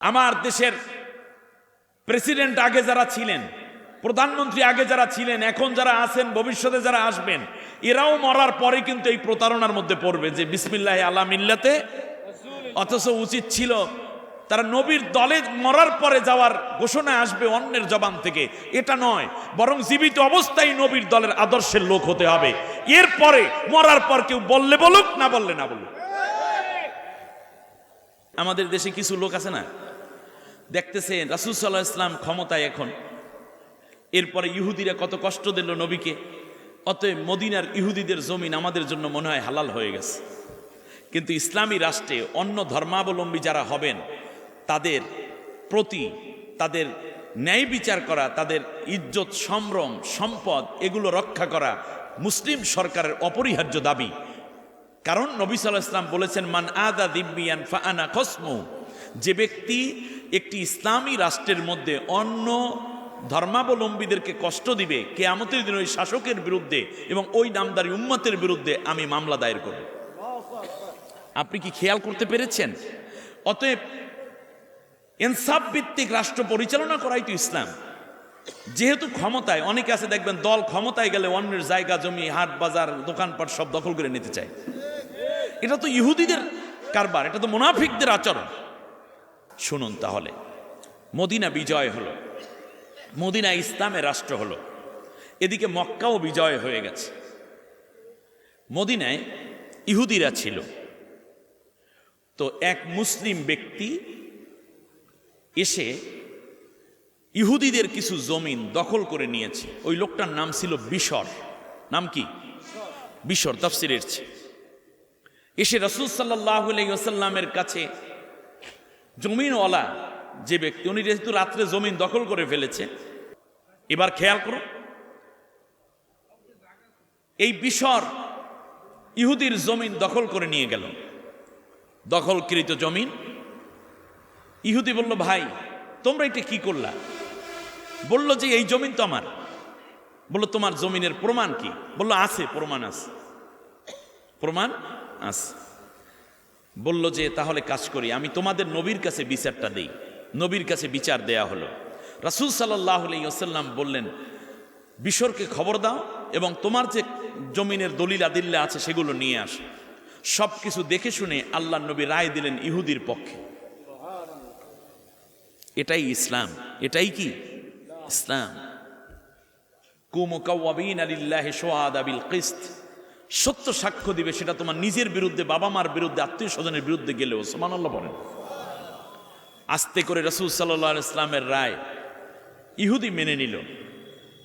আমার দেশের প্রেসিডেন্ট আগে যারা ছিলেন, প্রধানমন্ত্রী আগে যারা ছিলেন, এখন যারা আছেন, ভবিষ্যতে যারা আসবেন, এরাও মরার পরে কিন্তু এই প্রতারণার মধ্যে পড়বে যে বিসমিল্লাহ আলা মিল্লাতে। অথচ উচিত ছিল তারা নবীর দলে মরার পরে যাওয়ার ঘোষণা আসবে অন্যের জবান থেকে। এটা নয়, বরং জীবিত অবস্থায় নবীর দলের আদর্শের লোক হতে হবে। এরপরে মরার পর কেউ বললে বলুক, না বললে না বলুক। আমাদের দেশে কিছু লোক আছে না? দেখতেছে রাসুল সাল্লাহ ইসলাম ক্ষমতায় এখন। এরপরে ইহুদিরা কত কষ্ট দিল নবীকে। অতএব মদিনার ইহুদিদের জমিন আমাদের জন্য মনে হয় হালাল হয়ে গেছে। কিন্তু ইসলামী রাষ্ট্রে অন্য ধর্মাবলম্বী যারা হবেন, তাদের প্রতি তাদের ন্যায় বিচার করা, তাদের ইজ্জত, সম্ভ্রম, সম্পদ এগুলো রক্ষা করা মুসলিম সরকারের অপরিহার্য দাবি। কারণ নবী সাল্লাহ ইসলাম বলেছেন, মান আদা দিব্বিয়ান ফাআনা খসমু। যে ব্যক্তি একটি ইসলামী রাষ্ট্রের মধ্যে অন্য ধর্মাবলম্বীদেরকে কষ্ট দিবে কে কেয়ামতের দিন ওই শাসকের বিরুদ্ধে এবং ওই নামদারি উম্মতের বিরুদ্ধে আমি মামলা দায়ের করব। আপনি কি খেয়াল করতে পেরেছেন? অতএব ইনসাফ ভিত্তিক রাষ্ট্র পরিচালনা করাই তো ইসলাম। যেহেতু ক্ষমতায়, অনেকে আছে দেখবেন দল ক্ষমতায় গেলে অন্যের জায়গা জমি, হাট, বাজার, দোকানপাট সব দখল করে নিতে চায়। এটা তো ইহুদিদের কারবার, এটা তো মুনাফিকদের আচরণ। শুনুন তাহলে। মদিনা বিজয় হলো। মদিনা ইসলামের রাষ্ট্র হলো। এদিকে মক্কাও বিজয় হয়ে গেছে। মদিনায় ইহুদিরা ছিল। তো এক মুসলিম ব্যক্তি এসে ইহুদিদের কিছু জমিন দখল করে নিয়েছে। ওই লোকটার নাম ছিল বিশর। নাম কি? বিশর, তফসিরের এসে রসুল সাল্লাহ আলাইসাল্লামের কাছে জমিনওয়ালা যে ব্যক্তি, উনি যেহেতু রাত্রে জমিন দখল করে ফেলেছে, এবার খেয়াল করো, এই বিশর ইহুদির জমিন দখল করে নিয়ে গেল। দখলকৃত জমিন। ইহুদি বলল, ভাই, তোমরা এটা কি করলা? বলল যে, এই জমিন তো আমার। বলল, তোমার জমিনের প্রমাণ কি? বলল, আছে, প্রমাণ আছে। প্রমাণ আছে। বলল যে, তাহলে কাজ করি। আমি তোমাদের নবীর কাছে বিচারটা দেই। নবীর কাছে বিচার দেয়া হলো। রাসুল সাল্লাহ আলাইসাল্লাম বললেন, বিশরকে খবর দাও এবং তোমার যে জমিনের দলিল আদিল্লা আছে সেগুলো নিয়ে আস। সব কিছু দেখে শুনে আল্লাহ নবী রায় দিলেন ইহুদির পক্ষে। এটাই ইসলাম। এটাই কি? ইসলাম। কুমুকাউবিন আলিল্লাহ সোয়াদ আবিল কিস্ত। সত্য সাক্ষ্য দিবে সেটা তোমার নিজের বিরুদ্ধে, বাবা মার বিরুদ্ধে, আত্মীয় স্বজনের বিরুদ্ধে গেলেও সমান আল্লাহ বলেন। আস্তে করে রসুল সাল্লাহ ইসলামের রায় ইহুদি মেনে নিল।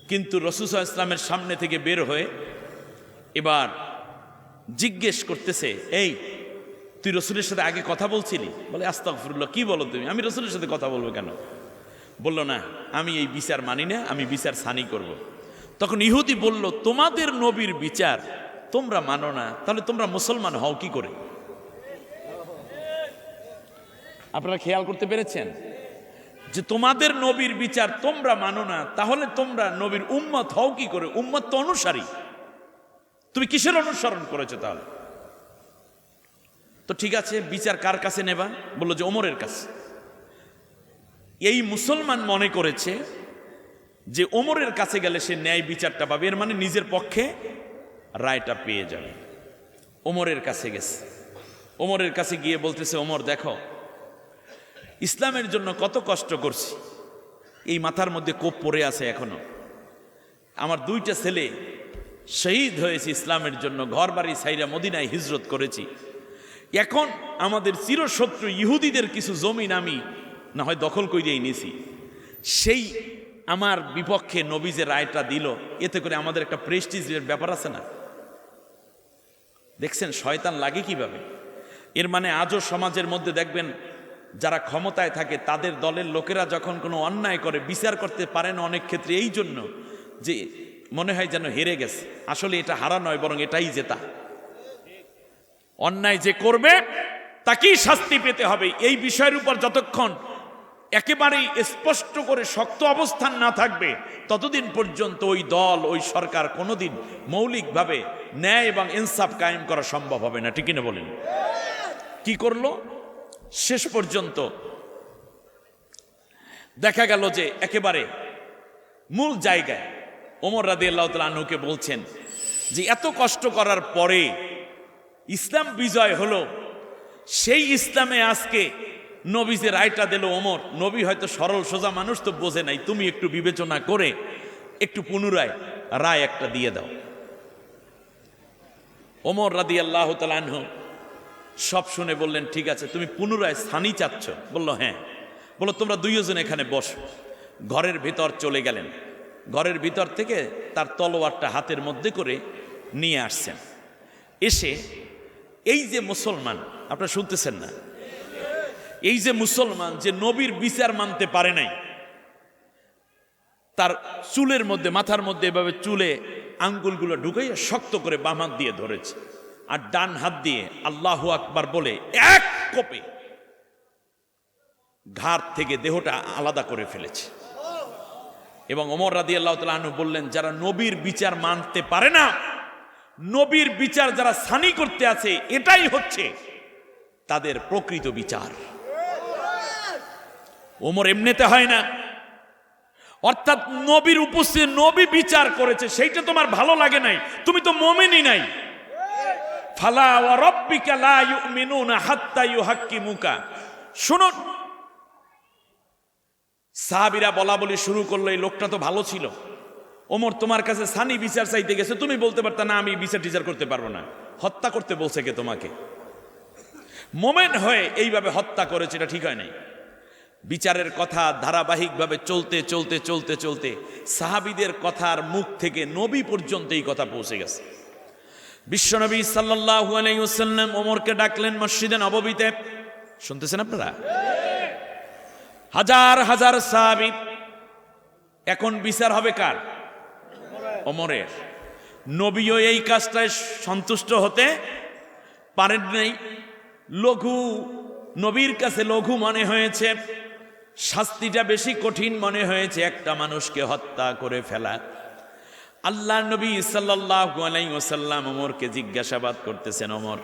কিন্তু রসুল ইসলামের সামনে থেকে বের হয়ে এবার জিজ্ঞেস করতেছে, এই, তুই রসুলের সাথে আগে কথা বলছিলি? বলে আস্তাকফিরুল্লাহ কি বলো তুমি? আমি রসুলের সাথে কথা বলব কেন? বলল, না, আমি এই বিচার মানি না, আমি বিচার সানি করব। তখন ইহুদি বলল, তোমাদের নবীর বিচার তোমরা মানো না, তাহলে তোমরা মুসলমান হও কি করে? আপনারা খেয়াল করতে পেরেছেন? যে তোমাদের নবীর বিচার তোমরা মানো না, তাহলে তোমরা নবীর উম্মত হও কি করে? উম্মত তো অনুসারী। তুমি কিসের অনুসরণ করেছ তাহলে? তো ঠিক আছে, বিচার কার কাছে নেবা? বলল যে ওমরের কাছে। এই মুসলমান মনে করেছে যে ওমরের কাছে গেলে সে ন্যায় বিচারটা পাবে, এর মানে নিজের পক্ষে রায়টা পেয়ে যাবে। ওমরের কাছে গেছে। ওমরের কাছে গিয়ে বলতেছে, ওমর, দেখো, ইসলামের জন্য কত কষ্ট করছি। এই মাথার মধ্যে কোপ পড়ে আছে এখনও। আমার দুইটা ছেলে শহীদ হয়েছে ইসলামের জন্য ঘর বাড়ি সাইরা মদিনায় হিজরত করেছি। এখন আমাদের চিরশত্রু ইহুদিদের কিছু জমিন আমি না হয় দখল করিয়েই নিছি। সেই আমার বিপক্ষে নবী যে রায়টা দিল, এতে করে আমাদের একটা প্রেস্টিজের ব্যাপার আছে না? দেখছেন শয়তান লাগে কীভাবে? এর মানে আজও সমাজের মধ্যে দেখবেন, যারা ক্ষমতায় থাকে, তাদের দলের লোকেরা যখন কোনো অন্যায় করে, বিচার করতে পারে না অনেক ক্ষেত্রে, এই জন্য যে মনে হয় যেন হেরে গেছে। আসলে এটা হারা নয়, বরং এটাই জেতা অন্যায় যে করবে, তাকেই শাস্তি পেতে হবে। এই বিষয়ের উপর যতক্ষণ একেবারেই স্পষ্ট করে শক্ত অবস্থান না থাকবে, ততদিন পর্যন্ত ওই দল, ওই সরকার কোনোদিন মৌলিকভাবে ন্যায় এবং ইনসাফ কায়েম করা সম্ভব হবে না। ঠিক না বলেন? কি করল? শেষ পর্যন্ত দেখা গেল যে একেবারে মূল জায়গায় ওমর রাদি আল্লাহ তালুকে বলছেন যে, এত কষ্ট করার পরে ইসলাম বিজয় হলো, সেই ইসলামে আজকে নবী যে রায়টা দিল ওমর। নবী হয়তো সরল, সোজা মানুষ তো বোঝে নাই। তুমি একটু বিবেচনা করে একটু পুনরায় রায় একটা দিয়ে দাও। ওমর রাদি আল্লাহ তালাহ সব শুনে বললেন, ঠিক আছে, তুমি পুনরায় স্থানই চাচ্ছ? বলল হ্যাঁ। বলল, তোমরা দুইজন এখানে বসো। ঘরের ভিতর চলে গেলেন। ঘরের ভিতর থেকে তার তলোয়ারটা হাতের মধ্যে করে নিয়ে আসছেন। এসে এই যে মুসলমান, আপনারা শুনতেছেন না? এই যে মুসলমান যে নবীর বিচার মানতে পারে নাই, তার চুলের মধ্যে, মাথার মধ্যে এভাবে চুলে আঙ্গুলগুলো ঢুকাইয়া শক্ত করে বাম হাত দিয়ে ধরেছে। আর ডান হাত দিয়ে আল্লাহ আকবার বলে এক কোপে। ঘাট থেকে দেহটা আলাদা করে ফেলেছে। এবং অমর রাদি আল্লাহ তালু বললেন যারা নবীর বিচার মানতে পারে না নবীর বিচার যারা সানি করতে আছে এটাই হচ্ছে তাদের প্রকৃত বিচার। ওমর এমনিতে হয় না। অর্থাৎ নবীর উপস্থিত, নবী বিচার করেছে, সেইটা তোমার ভালো লাগে নাই, তুমি তো মোমেনই নাই। ফালা ওয়া রব্বিকা লা ইউমিনুনা হাত্তা ইউহাক্কিমুকা। শুনুন, সাহাবীরা বলা বলি শুরু করল, এই লোকটা তো ভালো ছিল। ওমর তোমার কাছে সানি বিচার চাইতে গেছে, তুমি বলতে পারতা, না, আমি বিচার টিচার করতে পারব না। হত্যা করতে বলছে কে তোমাকে? মোমেন হয়ে এইভাবে হত্যা করেছে, এটা ঠিক হয় নাই। বিচারের কথা ধারাবাহিকভাবে চলতে চলতে চলতে চলতে সাহাবিদের কথার মুখ থেকে নবী পর্যন্ত এই কথা পৌঁছে গেছে। বিশ্বনবী সাল্লাল্লাহু আলাইহি ওয়াসাল্লাম ওমরকে ডাকলেন মসজিদে নববীতে। শুনতেছেন আপনারা? হাজার হাজার সাহাবী। এখন বিচার হবে কার? ওমরের। নবীও এই কাজটায় সন্তুষ্ট হতে পারেন নাই লঘু, নবীর কাছে লঘু মনে হয়েছে। শাস্তিটা বেশি কঠিন মনে হয়েছে একটা মানুষকে হত্যা করে ফেলা। আল্লাহ নবী ওয়াসাল্লাম ওমরকে জিজ্ঞাসাবাদ করতেছেন, ওমর,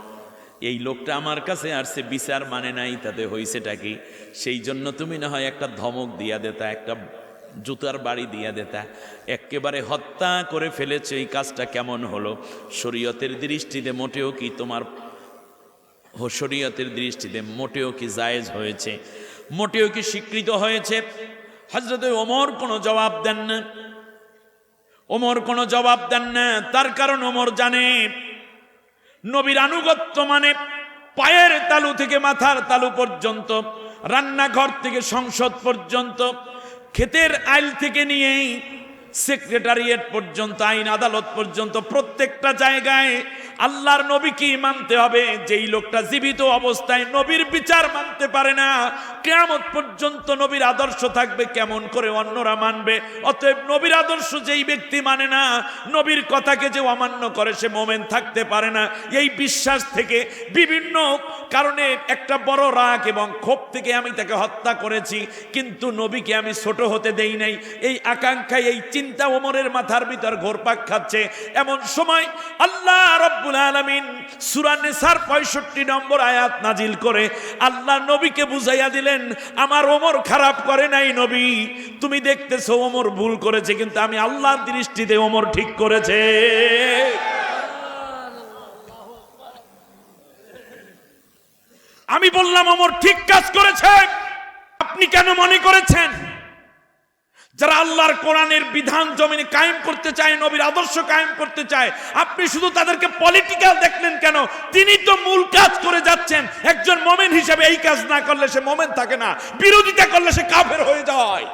এই লোকটা আমার কাছে আসছে, বিচার মানে নাই, তাতে হয়েছেটা কি? সেই জন্য তুমি না হয় একটা ধমক দিয়া দেতা, একটা জুতার বাড়ি দিয়া দেতা। একেবারে হত্যা করে ফেলেছে, এই কাজটা কেমন হলো? শরীয়তের দৃষ্টিতে মোটেও কি তোমার, শরীয়তের দৃষ্টিতে মোটেও কি জায়েজ হয়েছে? মোটেও কি স্বীকৃত হয়েছে? হজরত ওমর কোনো জবাব দেন না। ওমর কোনো জবাব দেন না। তার কারণ ওমর জানে। নবীর আনুগত্য মানে পায়ের তালু থেকে মাথার তালু পর্যন্ত, রান্নাঘর থেকে সংসদ পর্যন্ত, ক্ষেতের আইল থেকে নিয়েই সেক্রেটারিয়েট পর্যন্ত, আইন আদালত পর্যন্ত, প্রত্যেকটা জায়গায় আল্লাহর নবীকে মানতে হবে। যেই লোকটা জীবিত অবস্থায় নবীর বিচার মানতে পারে না কেমন পর্যন্ত নবীর আদর্শ থাকবে কেমন করে অন্যরা মানবে? অতএব নবীর আদর্শ যেই ব্যক্তি মানে না, নবীর কথাকে যে অমান্য করে সে মোমেন থাকতে পারে না। এই বিশ্বাস থেকে বিভিন্ন কারণে একটা বড় রাগ এবং ক্ষোভ থেকে আমি তাকে হত্যা করেছি, কিন্তু নবীকে আমি ছোট হতে দেই নাই। এই আকাঙ্ক্ষায়, এই চিন্তা ওমরের মাথার ভিতর ঘোরপাক খাচ্ছে। এমন সময় আল্লাহ রব্বুল আলামিন সূরা নিসার 65 নম্বর আয়াত নাজিল করে আল্লাহ নবীকে বুঝাইয়া দিলেন, আমার ওমর খারাপ করে নাই নবী। তুমি দেখতেছো ওমর ভুল করেছে, কিন্তু আমি আল্লাহর দৃষ্টিতে ওমর ঠিক করেছে। আমি বললাম, ওমর ঠিক কাজ করেছে। আপনি কেন মনে করেছেন? যারা আল্লাহর কোরআনের বিধান জমিনে কায়েম করতে চায়, নবীর আদর্শ কায়েম করতে চায়, আপনি শুধু তাদেরকে পলিটিক্যাল দেখলেন কেন? তিনি তো মূল কাজ করে যাচ্ছেন। একজন মোমেন হিসেবে এই কাজ না করলে সে মোমেন থাকে না। বিরোধিতা করলে সে কাফের হয়ে যায়।